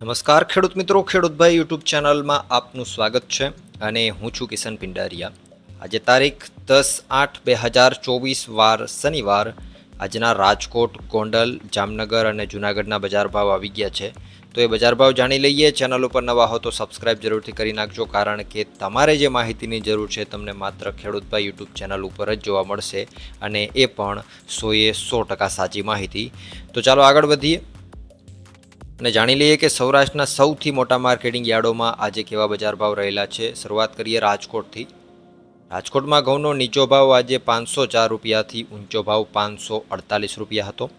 નમસ્કાર, ખેડૂત મિત્રો. ખેડૂતભાઈ યુટ્યુબ ચેનલમાં આપનું સ્વાગત છે અને હું છું કિશન પિંડારિયા. આજે તારીખ દસ આઠ બે હજાર ચોવીસ વાર શનિવાર આજના રાજકોટ, ગોંડલ, જામનગર અને જૂનાગઢના બજાર ભાવ આવી ગયા છે. તો એ બજાર ભાવ જાણી લઈએ. ચેનલ ઉપર નવા હો તો સબસ્ક્રાઇબ જરૂરથી કરી નાખજો, કારણ કે તમારે જે માહિતીની જરૂર છે તમને માત્ર ખેડૂતભાઈ યુટ્યુબ ચેનલ ઉપર જ જોવા મળશે અને એ પણ સોએ સો ટકા સાચી માહિતી. તો ચાલો આગળ વધીએ. અને જાણી લઈએ કે સૌરાષ્ટ્રના સૌથી મોટા માર્કેટિંગ યાર્ડોમાં આજે કેવા બજાર ભાવ રહેલા છે? શરૂઆત કરીએ રાજકોટથી. રાજકોટમાં ઘઉંનો નીચો ભાવ આજે પાંચસો ચાર રૂપિયાથી ઊંચો ભાવ પાંચસો અડતાલીસ રૂપિયા હતો.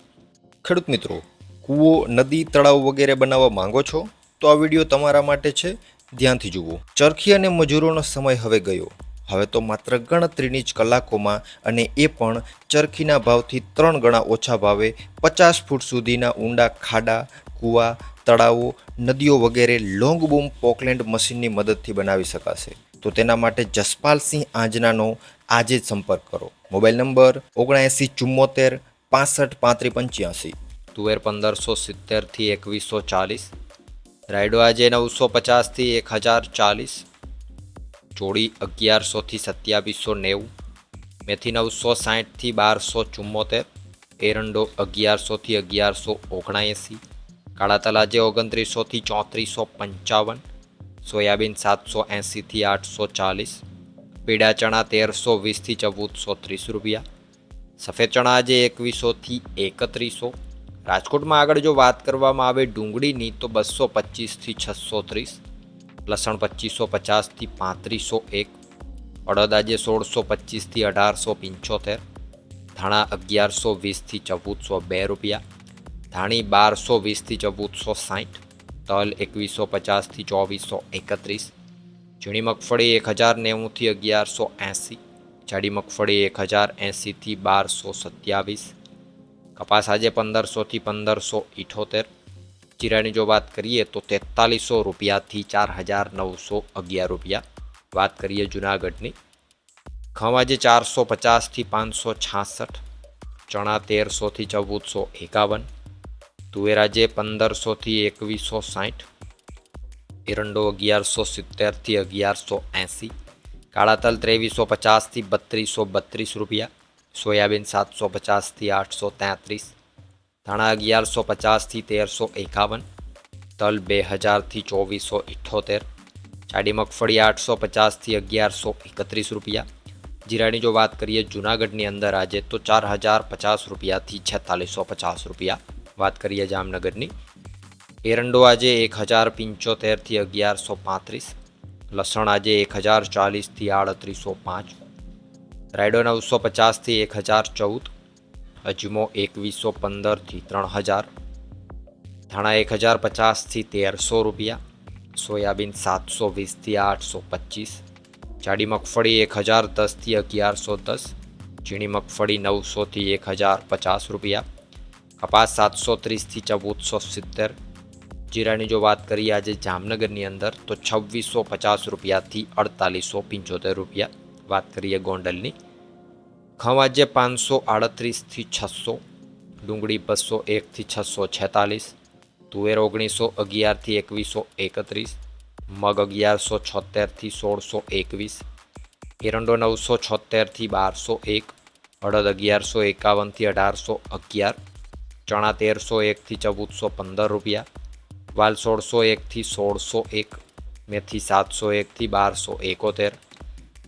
ખેડૂત મિત્રો, કૂવો, નદી, તળાવ વગેરે બનાવવા માંગો છો? તો આ વીડિયો તમારા માટે છે. ધ્યાનથી જુઓ. ચરખી અને મજૂરોનો સમય હવે ગયો. હવે તો માત્ર ગણતરીની જ કલાકોમાં અને એ પણ ચરખીના ભાવથી ત્રણ ગણા ઓછા ભાવે પચાસ ફૂટ સુધીના ઊંડા ખાડા કૂવા, તળાવો, નદીઓ વગેરે લોંગ બૂમ પોકલેન્ડ મશીનની મદદથી બનાવી શકાશે. તો તેના માટે જસપાલસિંહ આંજનાનો આજે જ સંપર્ક કરો. મોબાઈલ નંબર ઓગણએંસી ચુમ્મોતેર પાસઠ પાંત્રી પંચ્યાસી. તુવેર પંદરસો સિત્તેરથી એકવીસો ચાલીસ. રાયડો આજે નવસો પચાસથી એક હજાર ચાલીસ. ચોળી અગિયારસોથી સત્યાવીસો નેવું. મેથી નવસો સાહીઠથી બારસો ચુમ્મોતેર એરંડો અગિયારસોથી અગિયારસો ઓગણએંસી. કાળા તલાજે ઓગણત્રીસોથી ચોત્રીસો પંચાવન સોયાબીન સાતસો એંસીથી આઠસો ચાલીસ પીળા ચણા તેરસો વીસથી ચૌદસો ત્રીસ રૂપિયા, સફેદ ચણા આજે એકવીસોથી એકત્રીસો. રાજકોટમાં આગળ જો વાત કરવામાં આવે ડુંગળીની તો બસો પચીસથી છસો ત્રીસ લસણ પચીસો પચાસથી પાંત્રીસો એક, અડદ આજે સોળસો પચીસથી અઢારસો પંચોતેર, ધાણા અગિયારસો વીસથી ચૌદસો બે રૂપિયા ધાણી બારસો વીસથી ચૌદસો સાઠ, તલ એકવીસો પચાસથી ચોવીસો એકત્રીસ, ઝીણી મગફળી એક હજાર નેવુંથી અગિયારસો એંસી, જાડી મગફળી એક હજાર એંસીથી બારસો સત્યાવીસ, કપાસ આજે પંદરસોથી પંદરસો ઇઠોતેર, જીરાની જો વાત કરીએ તો તેતાલીસો રૂપિયાથી ચાર હજાર નવસો અગિયાર રૂપિયા, વાત કરીએ જુનાગઢની ખમ આજે ચારસો પચાસથી પાંચસો છાસઠ, ચણા તેરસોથી ચૌદસો એકાવન તુવેર જે પંદરસોથી એકવીસો સાઠ એરંડો અગિયારસો સિત્તેરથી અગિયારસો એંસી કાળા તલ ત્રેવીસો પચાસથી બત્રીસો બત્રીસ રૂપિયા, સોયાબીન સાતસો પચાસથી આઠસો તેત્રીસ, ધાણા અગિયારસો પચાસથી તેરસો એકાવન, તલ બે હજારથી ચોવીસો ઇઠ્ઠોતેર ચાડી મગફળી આઠસો પચાસથી અગિયારસો એકત્રીસ રૂપિયા, જીરાની જો વાત કરીએ જૂનાગઢની અંદર આજે તો ચાર હજાર પચાસ રૂપિયાથી છેતાલીસો પચાસ રૂપિયા વાત કરીએ જામનગરની. એરંડો આજે એક હજાર પંચોતેરથી અગિયારસો પાંત્રીસ. લસણ આજે એક હજાર ચાલીસથી આડત્રીસો પાંચ. રાયડો નવસો પચાસથી એક હજાર ચૌદ. અજમો એકવીસો પંદરથી ત્રણ હજાર. ધાણા એક હજાર પચાસથી તેરસો રૂપિયા. સોયાબીન સાતસો વીસથી આઠસો પચીસ. જાડી મગફળી એક હજાર દસથી અગિયારસો દસ. ઝીણી મગફળી નવસોથી એક હજાર પચાસ રૂપિયા. કપાસ સાતસો ત્રીસથી ચૌદસો સિત્તેર. જીરાની જો વાત કરીએ આજે જામનગરની અંદર, તો છવ્વીસો પચાસ રૂપિયાથી અડતાલીસો પંચોતેર રૂપિયા. વાત કરીએ ગોંડલની. ઘઉં આજે પાંચસો આડત્રીસથી છસો. ડુંગળી બસો એકથી છસો છેતાલીસ. તુવેર ઓગણીસો અગિયારથી એકવીસો એકત્રીસ. મગ અગિયારસો છોતેરથી સોળસો એકવીસ. એરંડો નવસો છોતેરથી બારસો એક. અડદ અગિયારસો એકાવનથી અઢારસો અગિયાર. ચણા તેરસો એકથી ચૌદસો પંદર રૂપિયા, વાલ સોળસો એકથી સોળસો એક, મેથી સાતસો એકથી બારસો એકોતેર,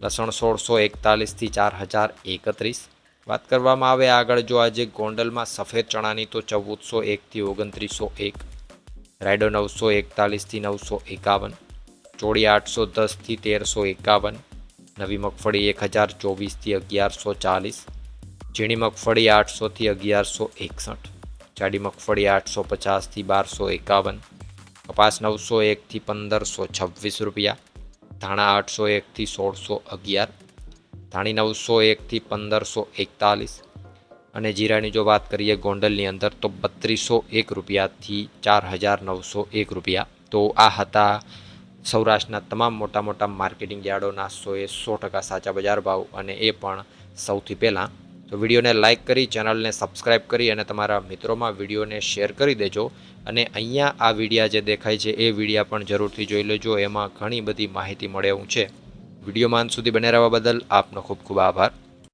લસણ સોળસો એકતાલીસથી ચાર હજાર એકત્રીસ. વાત કરવામાં આવે આગળ, જો આજે ગોંડલમાં સફેદ ચણાની, તો ચૌદસો એકથી ઓગણત્રીસો એક, રાયડો નવસો એકતાલીસથી નવસો એકાવન, ચોળી આઠસો દસથી તેરસો એકાવન, નવી મગફળી એક હજાર ચોવીસથી અગિયારસો ચાલીસ, ઝીણી મગફળી આઠસોથી અગિયારસો એકસઠ. જાડી મગફળી આઠસો પચાસથી બારસો એકાવન, કપાસ નવસો એકથી પંદરસો છવ્વીસ રૂપિયા, ધાણા આઠસો એકથી સોળસો અગિયાર, ધાણી નવસો એકથી પંદરસો એકતાલીસ અને જીરાની જો વાત કરીએ ગોંડલની અંદર તો બત્રીસો એક રૂપિયાથી ચાર હજાર નવસો એક રૂપિયા. તો આ હતા સૌરાષ્ટ્રના તમામ મોટા મોટા માર્કેટિંગ યાર્ડોના સોએ સો ટકા સાચા બજાર ભાવ અને એ પણ સૌથી પહેલાં તો વિડીયોને લાઇક કરી, ચેનલને સબસ્ક્રાઇબ કરી અને તમારા મિત્રોમાં વિડીયોને શેર કરી દેજો. અને અહીંયા આ વિડીયા જે દેખાય છે, એ વિડીયા પણ જરૂરથી જોઈ લેજો. એમાં ઘણી બધી માહિતી મળે એવું છે. વિડીયોમાં સુધી બને રહેવા બદલ આપનો ખૂબ ખૂબ આભાર.